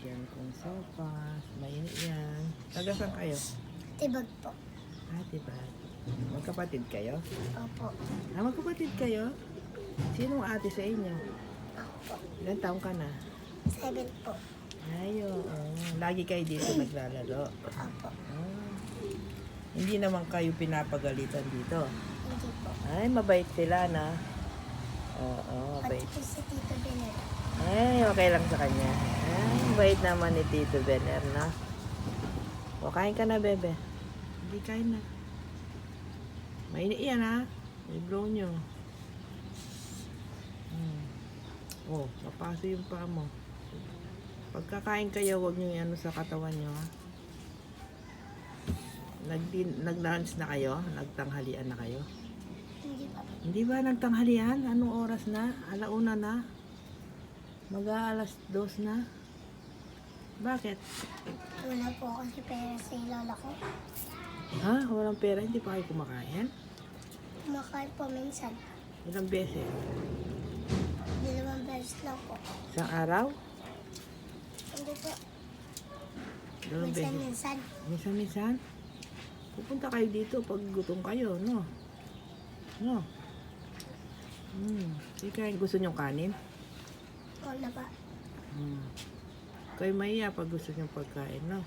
Bigyan kong sopas. Mainit yan. Taga saan kayo? Tibag po. Ah, diba? Magkapatid kayo? Opo. Ah, magkapatid kayo? Sinong ate sa inyo? Ako po. Ilan taong ka na? Seven po. Ay, oo. Lagi kayo dito naglalaro. Opo. Ah. Hindi naman kayo pinapagalitan dito. Hindi po. Ay, mabait sila na. Oo, Pati mabait. po si Tito Benet. Ay, okay lang sa kanya. Ay, mabait naman ni Tito Bener, no? O, kain ka na, bebe. Hindi, kain na. Mainit yan, ha? May blow nyo. Hmm. Oh, mapaso yung paa mo. Pagkakain kayo, huwag nyo ano sa katawan nyo, ha? Nag-lunch na kayo? Nagtanghalian na kayo? Hindi pa. Hindi ba nagtanghalian? Anong oras na? Alauna na? Mag-aalas dos na? Bakit? Wala po kasi pera sa lola ko. Ha? Walang pera? Hindi pa kayo kumakain? Kumakain po minsan. Ilang beses? Dalawang beses lang po. Isang araw? Hindi po. Dalawang beses? Minsan-minsan. Minsan-minsan? Pupunta kayo dito pag gutom kayo, no? No? Hmm. Kain. gusto nyo kanin? Wala pa. Kayo maiya pag gusto nyo pagkain, no?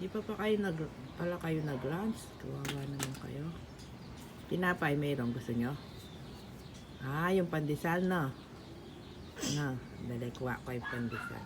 Di pa pa kayo nag, pala kayo nag-lunch? Kawawa naman kayo. Tinapay, mayroong gusto nyo? Ah, yung pandesal, no? No, dali, kuha ko yung pandesal.